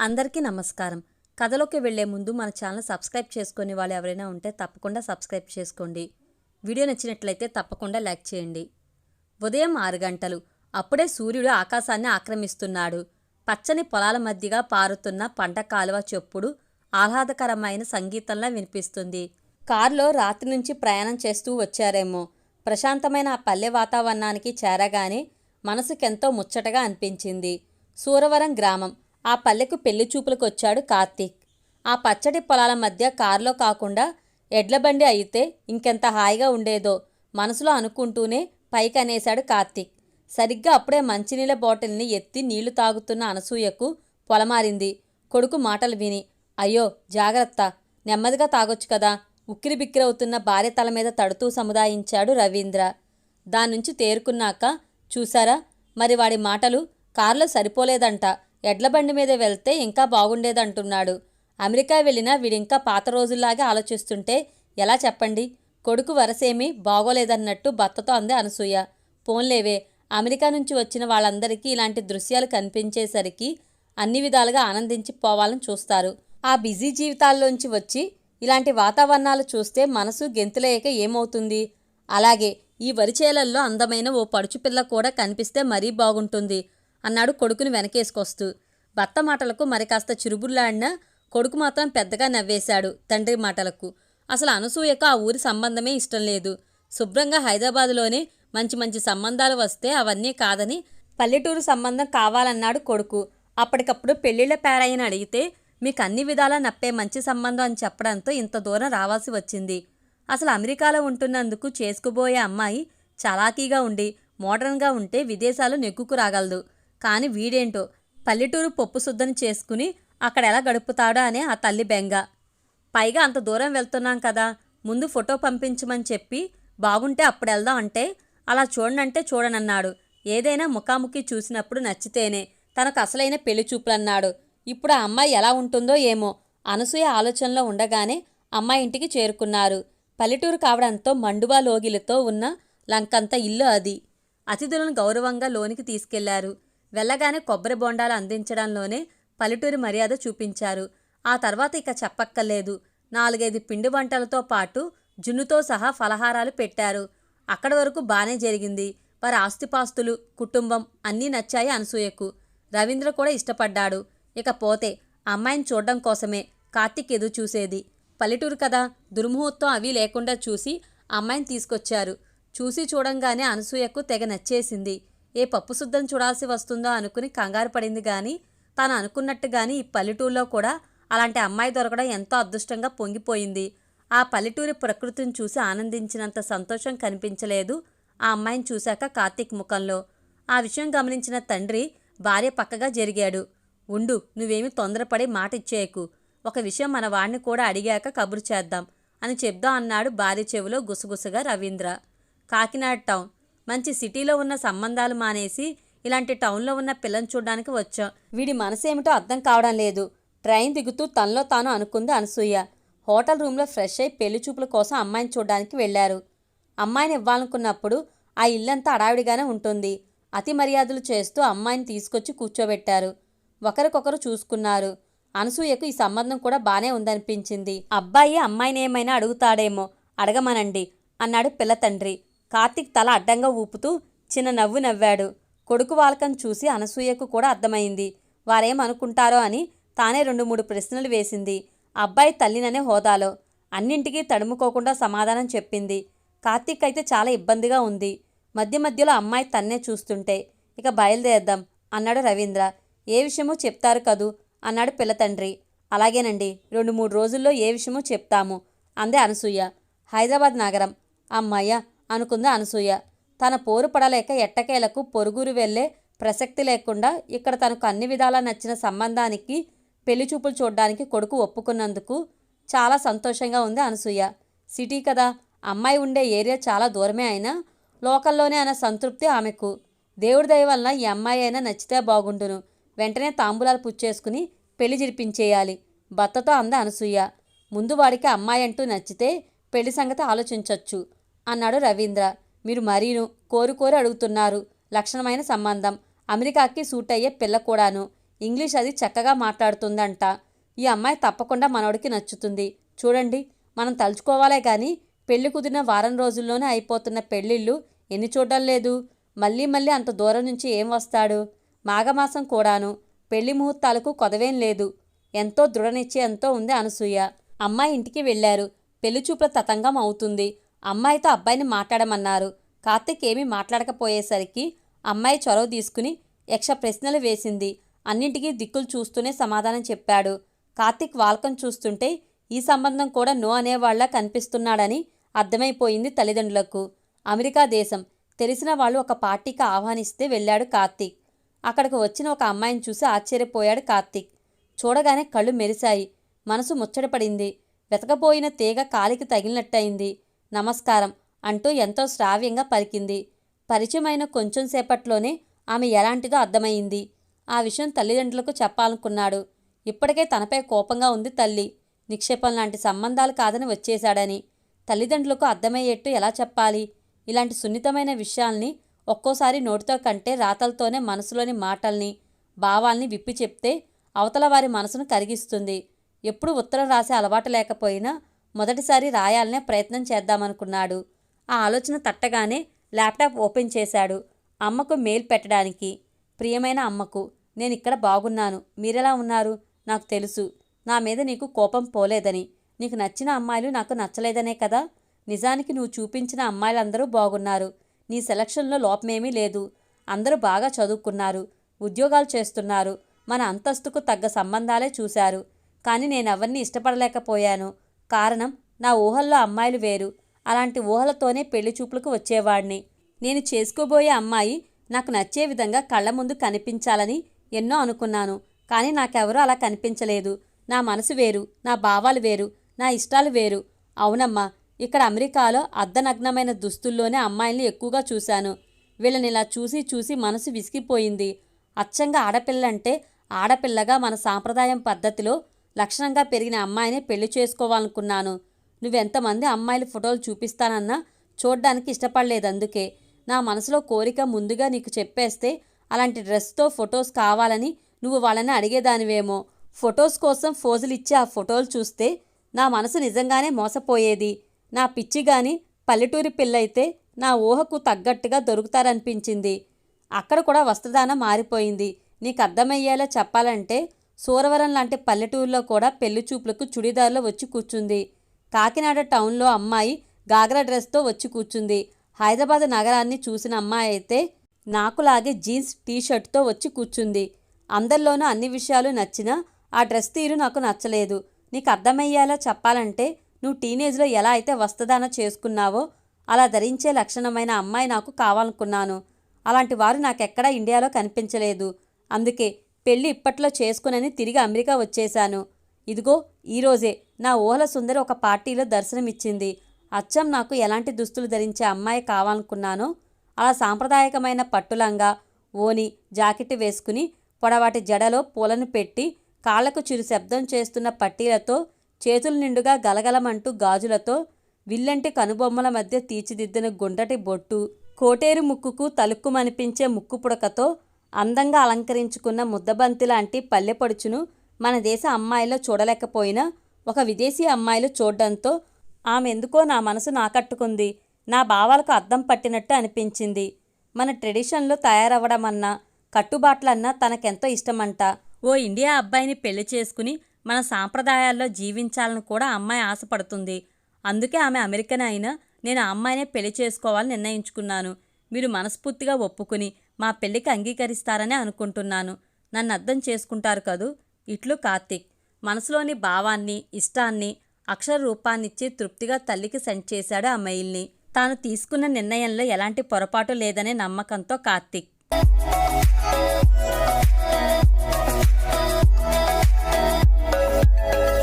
అందరికీ నమస్కారం. కథలోకి వెళ్ళే ముందు మన ఛానల్ సబ్స్క్రైబ్ చేసుకునే వాళ్ళు ఎవరైనా ఉంటే తప్పకుండా సబ్స్క్రైబ్ చేసుకోండి. వీడియో నచ్చినట్లయితే తప్పకుండా లైక్ చేయండి. ఉదయం ఆరు గంటలు. అప్పుడే సూర్యుడు ఆకాశాన్ని ఆక్రమిస్తున్నాడు. పచ్చని పొలాల మధ్యగా పారుతున్న పంట కాలువ చెప్పుడు ఆహ్లాదకరమైన సంగీతంలా వినిపిస్తుంది. కారులో రాత్రి నుంచి ప్రయాణం చేస్తూ వచ్చారేమో. ప్రశాంతమైన ఆ పల్లె వాతావరణానికి చేరగానే మనసుకెంతో ముచ్చటగా అనిపించింది. సూరవరం గ్రామం. ఆ పల్లెకు పెళ్ళి చూపులకొచ్చాడు కార్తీక్. ఆ పచ్చడి పొలాల మధ్య కారులో కాకుండా ఎడ్లబండి అయితే ఇంకెంత హాయిగా ఉండేదో మనసులో అనుకుంటూనే పైకనేశాడు కార్తీక్. సరిగ్గా అప్పుడే మంచినీళ్ళ బాటిల్ని ఎత్తి నీళ్ళు తాగుతున్న అనసూయకు పొలమారింది. కొడుకు మాటలు విని అయ్యో జాగ్రత్త. నెమ్మదిగా తాగొచ్చు కదా. ఉక్కిరి బిక్కిరవుతున్న భార్య తల మీద తడుతూ సముదాయించాడు రవీంద్ర. దాని నుంచి తేరుకున్నాక చూసారా మరి వాడి మాటలు కారులో సరిపోలేదంట. ఎడ్లబండి మీద వెళ్తే ఇంకా బాగుండేదంటున్నాడు. అమెరికా వెళ్ళినా వీడింకా పాత రోజుల్లాగే ఆలోచిస్తుంటే ఎలా చెప్పండి? కొడుకు వరసేమీ బాగోలేదన్నట్టు భర్తతో అంది అనసూయ. పోన్లేవే అమెరికా నుంచి వచ్చిన వాళ్ళందరికీ ఇలాంటి దృశ్యాలు కనిపించేసరికి అన్ని విధాలుగా ఆనందించి పోవాలని చూస్తారు. ఆ బిజీ జీవితాల్లోంచి వచ్చి ఇలాంటి వాతావరణాలు చూస్తే మనసు గెంతులేయక ఏమవుతుంది? అలాగే ఈ వరిచేలల్లో అందమైన ఓ పడుచుపిల్ల కూడా కనిపిస్తే మరీ బాగుంటుంది. అన్నాడు కొడుకుని వెనకేసుకొస్తూ. భర్త మాటలకు మరి కాస్త చిరుబుర్లాడిన కొడుకు మాత్రం పెద్దగా నవ్వేశాడు తండ్రి మాటలకు. అసలు అనసూయకు ఆ ఊరి సంబంధమే ఇష్టం లేదు. శుభ్రంగా హైదరాబాదులోనే మంచి మంచి సంబంధాలు వస్తే అవన్నీ కాదని పల్లెటూరు సంబంధం కావాలన్నాడు కొడుకు. అప్పటికప్పుడు పెళ్ళిళ్ళ పేరాయని అడిగితే మీకు అన్ని విధాలా నప్పే మంచి సంబంధం అని చెప్పడంతో ఇంత దూరం రావాల్సి వచ్చింది. అసలు అమెరికాలో ఉంటున్నందుకు చేసుకుపోయే అమ్మాయి చలాకీగా ఉండి మోడర్న్గా ఉంటే విదేశాలు నెగ్గుకు రాగలదు. కానీ వీడేంటో? పల్లెటూరు పప్పు శుద్ధని చేసుకుని అక్కడ ఎలా గడుపుతాడో అనే ఆ తల్లి బెంగ. పైగా అంత దూరం వెళ్తున్నాం కదా ముందు ఫోటో పంపించమని చెప్పి బాగుంటే అప్పుడు వెళ్దాం అంటే అలా చూడనంటే చూడనన్నాడు. ఏదైనా ముఖాముఖి చూసినప్పుడు నచ్చితేనే తనకు అసలైన పెళ్ళి చూపులన్నాడు. ఇప్పుడు ఆ అమ్మాయి ఎలా ఉంటుందో ఏమో అనసూయ ఆలోచనలో ఉండగానే అమ్మాయి ఇంటికి చేరుకున్నారు. పల్లెటూరు కావడంతో మండువా లోగిలతో ఉన్న లంకంత ఇల్లు అది. అతిథులను గౌరవంగా లోనికి తీసుకెళ్ళారు. వెళ్ళగానే కొబ్బరి బొండాలు అందించడంలోనే పల్లెటూరి మర్యాద చూపించారు. ఆ తర్వాత ఇక చెప్పక్కర్లేదు. నాలుగైదు పిండి వంటలతో పాటు జున్నుతో సహా ఫలహారాలు పెట్టారు. అక్కడి వరకు బానే జరిగింది. వారి ఆస్తిపాస్తులు కుటుంబం అన్నీ నచ్చాయి అనసూయకు. రవీంద్ర కూడా ఇష్టపడ్డాడు. ఇక పోతే అమ్మాయిని చూడడం కోసమే కార్తీక్ ఎదురు చూసేది. పల్లెటూరు కదా దుర్ముహూర్తం అవి లేకుండా చూసి అమ్మాయిని తీసుకొచ్చారు. చూసి చూడంగానే అనసూయకు తెగ నచ్చేసింది. ఏ పప్పు శుద్ధం చూడాల్సి వస్తుందో అనుకుని కంగారు పడింది గాని తాను అనుకున్నట్టుగాని ఈ పల్లెటూరులో కూడా అలాంటి అమ్మాయి దొరకడం ఎంతో అదృష్టంగా పొంగిపోయింది. ఆ పల్లెటూరి ప్రకృతిని చూసి ఆనందించినంత సంతోషం కనిపించలేదు ఆ అమ్మాయిని చూశాక కార్తీక్ ముఖంలో. ఆ విషయం గమనించిన తండ్రి భార్య పక్కగా జరిగాడు. ఉండు నువ్వేమి తొందరపడి మాట ఇచ్చేయకు. ఒక విషయం మన వాణ్ణి కూడా అడిగాక కబురు చేద్దాం అని చెప్దాం అన్నాడు భార్య చెవిలో గుసగుసగా రవీంద్ర. కాకినాడ టౌన్. మంచి సిటీలో ఉన్న సంబంధాలు మానేసి ఇలాంటి టౌన్లో ఉన్న పిల్లని చూడడానికి వచ్చాం. వీడి మనసేమిటో అర్థం కావడం లేదు. ట్రైన్ దిగుతూ తనలో తాను అనుకుంది అనసూయ. హోటల్ రూమ్లో ఫ్రెష్ అయి పెళ్ళి చూపుల కోసం అమ్మాయిని చూడడానికి వెళ్ళారు అమ్మాయిని ఇవ్వాలనుకున్నప్పుడు ఆ ఇల్లంతా అడావిడిగానే ఉంటుంది. అతి మర్యాదలు చేస్తూ అమ్మాయిని తీసుకొచ్చి కూర్చోబెట్టారు. ఒకరికొకరు చూసుకున్నారు. అనసూయకు ఈ సంబంధం కూడా బానే ఉందనిపించింది. అబ్బాయి అమ్మాయిని ఏమైనా అడుగుతాడేమో అడగమనండి అన్నాడు పిల్ల తండ్రి. కార్తీక్ తల అడ్డంగా ఊపుతూ చిన్న నవ్వు నవ్వాడు. కొడుకు వాలకం చూసి అనసూయకు కూడా అర్థమైంది. వారేమనుకుంటారో అని తానే రెండు మూడు ప్రశ్నలు వేసింది. అబ్బాయి తల్లిననే హోదాలో. అన్నింటికీ తడుముకోకుండా సమాధానం చెప్పింది. కార్తీక్ అయితే చాలా ఇబ్బందిగా ఉంది. మధ్య మధ్యలో అమ్మాయి తన్నే చూస్తుంటే ఇక బయలుదేరదాం అన్నాడు రవీంద్ర. ఏ విషయమో చెప్తారు కదూ అన్నాడు పిల్ల తండ్రి. అలాగేనండి. రెండు మూడు రోజుల్లో ఏ విషయమో చెప్తాము అందే అనసూయ. హైదరాబాద్ నగరం. అమ్మయ్య! అనుకుంది అనసూయ. తన పోరు పడలేక ఎట్టకేలకు పొరుగురు వెళ్ళే ప్రసక్తి లేకుండా ఇక్కడ తనకు అన్ని విధాలా నచ్చిన సంబంధానికి పెళ్ళి చూపులు చూడడానికి కొడుకు ఒప్పుకున్నందుకు చాలా సంతోషంగా ఉంది అనసూయ. సిటీ కదా అమ్మాయి ఉండే ఏరియా చాలా దూరమే అయినా లోకల్లోనే అన్న సంతృప్తి ఆమెకు. దేవుడి దయ వలన ఈ అమ్మాయి అయినా నచ్చితే బాగుండును. వెంటనే తాంబూలాలు పుచ్చేసుకుని పెళ్ళి జరిపించేయాలి. భర్తతో అంద అనసూయ. ముందు వాడికి అమ్మాయి అంటూ నచ్చితే పెళ్ళి సంగతి ఆలోచించొచ్చు. అన్నాడు రవీంద్ర. మీరు మరీను కోరుకోరు అడుగుతున్నారు. లక్షణమైన సంబంధం. అమెరికాకి సూట్ అయ్యే పిల్ల కూడాను. ఇంగ్లీష్ అది చక్కగా మాట్లాడుతుందంట. ఈ అమ్మాయి తప్పకుండా మనవడికి నచ్చుతుంది. చూడండి మనం తలుచుకోవాలే కానీ పెళ్ళి కుదిరిన వారం రోజుల్లోనే అయిపోతున్న పెళ్ళిళ్ళు ఎన్ని చూడడం లేదు. మళ్ళీ మళ్ళీ అంత దూరం నుంచి ఏం వస్తాడు? మాఘమాసం కూడాను. పెళ్ళి ముహూర్తాలకు కొదవేం లేదు. ఎంతో దృఢనిశ్చయంతో ఉంది అనసూయ. అమ్మాయి ఇంటికి వెళ్ళారు. పెళ్ళి చూపుల తతంగం అవుతుంది. అమ్మాయితో అబ్బాయిని మాట్లాడమన్నారు. కార్తిక్ ఏమీ మాట్లాడకపోయేసరికి అమ్మాయి చొరవ తీసుకుని యక్ష ప్రశ్నలు వేసింది. అన్నింటికీ దిక్కులు చూస్తూనే సమాధానం చెప్పాడు. కార్తిక్ వాల్కం చూస్తుంటే ఈ సంబంధం కూడా నో అనేవాళ్ళా కనిపిస్తున్నాడని అర్థమైపోయింది తల్లిదండ్రులకు. అమెరికా దేశం. తెలిసిన వాళ్ళు ఒక పార్టీకి ఆహ్వానిస్తే వెళ్ళాడు కార్తీక్. అక్కడికి వచ్చిన ఒక అమ్మాయిని చూసి ఆశ్చర్యపోయాడు కార్తీక్. చూడగానే కళ్ళు మెరిశాయి. మనసు ముచ్చటపడింది. వెతకపోయిన తీగ కాలికి తగిలినట్టయింది. నమస్కారం అంటూ ఎంతో శ్రావ్యంగా పలికింది. పరిచయమైన కొంచెం సేపట్లోనే ఆమె ఎలాంటిదో అర్థమైంది ఆ విషయం తల్లిదండ్రులకు చెప్పాలనుకున్నాడు. ఇప్పటికే తనపై కోపంగా ఉంది తల్లి. నిక్షేపం లాంటి సంబంధాలు కాదని వచ్చేశాడని. తల్లిదండ్రులకు అర్థమయ్యేట్టు ఎలా చెప్పాలి? ఇలాంటి సున్నితమైన విషయాల్ని ఒక్కోసారి నోటితో కంటే రాతలతోనే మనసులోని మాటల్ని భావాల్ని విప్పి చెప్తే అవతల వారి మనసును కరిగిస్తుంది. ఎప్పుడు ఉత్తరం రాసే అలవాటు లేకపోయినా మొదటిసారి రాయాలనే ప్రయత్నం చేద్దామనుకున్నాడు. ఆ ఆలోచన తట్టగానే ల్యాప్టాప్ ఓపెన్ చేశాడు అమ్మకు మెయిల్ పెట్టడానికి. ప్రియమైన అమ్మకు నేను ఇక్కడ బాగున్నాను. మీరెలా ఉన్నారు? నాకు తెలుసు. నా మీద నీకు కోపం పోలేదని. నీకు నచ్చిన అమ్మాయిలు నాకు నచ్చలేదనే కదా. నిజానికి నువ్వు చూపించిన అమ్మాయిలందరూ బాగున్నారు. నీ సెలక్షన్లో లోపమేమీ లేదు. అందరూ బాగా చదువుకున్నారు. ఉద్యోగాలు చేస్తున్నారు. మన అంతస్తుకు తగ్గ సంబంధాలే చూశారు. కానీ నేనెవరిని ఇష్టపడలేకపోయాను. కారణం నా ఊహల్లో అమ్మాయిలు వేరు. అలాంటి ఊహలతోనే పెళ్ళి చూపులకు వచ్చేవాడిని. నేను చేసుకోబోయే అమ్మాయి నాకు నచ్చే విధంగా కళ్ళ ముందు కనిపించాలని ఎన్నో అనుకున్నాను. కానీ నాకెవరూ అలా కనిపించలేదు. నా మనసు వేరు నా భావాలు వేరు నా ఇష్టాలు వేరు. అవునమ్మా ఇక్కడ అమెరికాలో అర్ధనగ్నమైన దుస్తుల్లోనే అమ్మాయిల్ని ఎక్కువగా చూశాను. వీళ్ళని ఇలా చూసి చూసి మనసు విసిగిపోయింది. అచ్చంగా ఆడపిల్లంటే ఆడపిల్లగా మన సాంప్రదాయం పద్ధతిలో లక్షణంగా పెరిగిన అమ్మాయిని పెళ్ళి చేసుకోవాలనుకున్నాను. నువ్వెంతమంది అమ్మాయిల ఫోటోలు చూపిస్తానన్నా చూడ్డానికి ఇష్టపడలేదు అందుకే. నా మనసులో కోరిక ముందుగా నీకు చెప్పేస్తే అలాంటి డ్రెస్తో ఫొటోస్ కావాలని నువ్వు వాళ్ళని అడిగేదానివేమో. ఫొటోస్ కోసం ఫోజులు ఇచ్చి ఆ ఫోటోలు చూస్తే నా మనసు నిజంగానే మోసపోయేది. నా పిచ్చి గాని పల్లెటూరి పిల్లయితే నా ఊహకు తగ్గట్టుగా దొరుకుతారనిపించింది. అక్కడ కూడా వస్త్రదానం మారిపోయింది. నీకు అర్థమయ్యేలా చెప్పాలంటే సూరవరం లాంటి పల్లెటూరులో కూడా పెళ్ళి చూపులకు చుడిదార్లో వచ్చి కూర్చుంది. కాకినాడ టౌన్లో అమ్మాయి గాగ్రా డ్రెస్తో వచ్చి కూర్చుంది. హైదరాబాద్ నగరాన్ని చూసిన అమ్మాయి అయితే నాకులాగే జీన్స్ టీషర్ట్తో వచ్చి కూర్చుంది. అందరిలోనూ అన్ని విషయాలు నచ్చినా ఆ డ్రెస్ తీరు నాకు నచ్చలేదు. నీకు అర్థమయ్యేలా చెప్పాలంటే నువ్వు టీనేజ్లో ఎలా అయితే వస్తదాన చేసుకున్నావో అలా ధరించే లక్షణమైన అమ్మాయి నాకు కావాలనుకున్నాను. అలాంటి వారు నాకెక్కడా ఇండియాలో కనిపించలేదు. అందుకే పెళ్ళి ఇప్పట్లో చేసుకునని తిరిగి అమెరికా వచ్చేశాను. ఇదిగో ఈరోజే నా ఊహల సుందరి ఒక పార్టీలో దర్శనమిచ్చింది. అచ్చం నాకు ఎలాంటి దుస్తులు ధరించే అమ్మాయి కావాలనుకున్నానో అలా సాంప్రదాయకమైన పట్టులంగా ఓని జాకెట్ వేసుకుని పొడవాటి జడలో పూలను పెట్టి కాళ్ళకు చిరు శబ్దం చేస్తున్న పట్టీలతో చేతుల నిండుగా గలగలమంటూ గాజులతో విల్లంటి కనుబొమ్మల మధ్య తీర్చిదిద్దిన గుండ్రటి బొట్టు కోటేరు ముక్కుకు తలుక్కుమనిపించే ముక్కు పుడకతో అందంగా అలంకరించుకున్న ముద్దబంతి లాంటి పల్లెపడుచును మన దేశ అమ్మాయిలో చూడలేకపోయినా ఒక విదేశీ అమ్మాయిలు చూడడంతో ఆమె ఎందుకో నా మనసు నాకట్టుకుంది నా భావాలకు అద్దం పట్టినట్టు అనిపించింది. మన ట్రెడిషన్లో తయారవ్వడమన్నా కట్టుబాట్లన్నా తనకెంతో ఇష్టమంట. ఓ ఇండియా అబ్బాయిని పెళ్ళి చేసుకుని మన సాంప్రదాయాల్లో జీవించాలని కూడా అమ్మాయి ఆశపడుతుంది. అందుకే ఆమె అమెరికన్ అయినా నేను ఆ అమ్మాయినే పెళ్ళి చేసుకోవాలని నిర్ణయించుకున్నాను. మీరు మనస్ఫూర్తిగా ఒప్పుకుని మా పెళ్ళికి అంగీకరిస్తారని అనుకుంటున్నాను. నన్ను అర్థం చేసుకుంటారు కదూ? ఇట్లు కార్తీక్. మనసులోని భావాన్ని ఇష్టాన్ని అక్షర రూపాన్నిచ్చి తృప్తిగా తల్లికి సెండ్ చేశాడు ఆ మెయిల్ని. తాను తీసుకున్న నిర్ణయంలో ఎలాంటి పొరపాటు లేదనే నమ్మకంతో కార్తీక్.